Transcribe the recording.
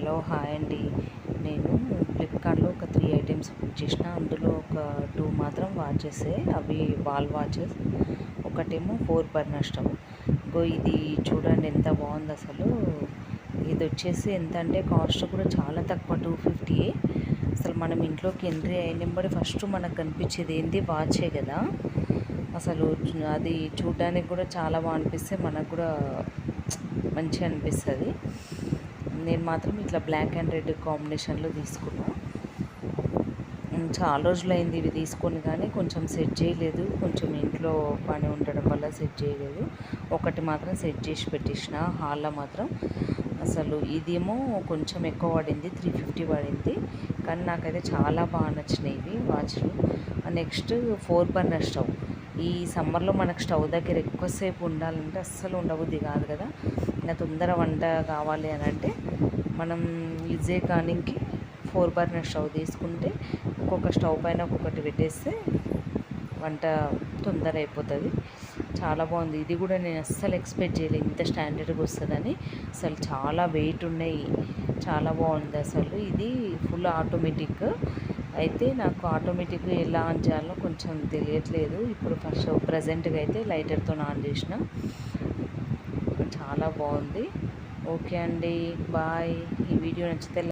Hello hi అండి. నేను ఫ్లిప్కార్ట్లో ఒక త్రీ ఐటమ్స్ బుక్ చేసిన. అందులో ఒక టూ మాత్రం వాచెసే అవి వాల్ వాచెస్ ఒకటేమో ఫోర్ బర్నర్ స్టవ్ ఇంకో ఇది చూడండి ఎంత బాగుంది అసలు. ఇది వచ్చేసి ఎంత అంటే కాస్ట్ కూడా చాలా తక్కువ టూ ఫిఫ్టీ అసలు మనం ఇంట్లోకి ఎంట్రీ అయినబడి ఫస్ట్ మనకు కనిపించేది ఏంది? వాచే కదా. అసలు అది చూడడానికి కూడా చాలా బాగా అనిపిస్తే మనకు కూడా మంచిగా అనిపిస్తుంది. నేను మాత్రం ఇట్లా బ్లాక్ అండ్ రెడ్ కాంబినేషన్లో తీసుకున్నాను చాలా రోజులు అయింది ఇవి తీసుకొని కానీ కొంచెం సెట్ చేయలేదు. కొంచెం ఇంట్లో పని ఉండడం వల్ల సెట్ చేయలేదు. ఒకటి మాత్రం సెట్ చేసి పెట్టేసిన హాల్లో మాత్రం. అసలు ఇదేమో కొంచెం ఎక్కువ పడింది త్రీ ఫిఫ్టీ పడింది. కానీ నాకైతే చాలా బాగా నచ్చినాయి ఇవి వాచ్లు నెక్స్ట్ ఫోర్ బర్నర్ స్టవ్. ఈ సమ్మర్లో మనకు స్టవ్ దగ్గర ఎక్కువసేపు ఉండాలంటే అస్సలు ఉండబుద్ధి కాదు కదా. ఇంకా తొందర వంట కావాలి అని అంటే మనం ఈజీ కానీకి ఫోర్ బర్నర్ స్టవ్ తీసుకుంటే ఒక్కొక్క స్టవ్ పైన ఒక్కొక్కటి పెట్టేస్తే వంట తొందర అయిపోతుంది. చాలా బాగుంది. ఇది కూడా నేను అస్సలు ఎక్స్పెక్ట్ చేయలేదు. ఇంత స్టాండర్డ్గా వస్తుందని. అసలు చాలా వెయిట్ ఉన్నాయి. చాలా బాగుంది అసలు. ఇది ఫుల్ ఆటోమేటిక్ అయితే నాకు ఆటోమేటిక్గా ఎలా ఆన్ చేయాలో కొంచెం తెలియట్లేదు. ఇప్పుడు ఫస్ట్ ప్రజెంట్గా అయితే లైటర్తో ఆన్ చేసిన. చాలా బాగుంది. ఓకే అండి. బాయ్. ఈ వీడియో నచ్చితే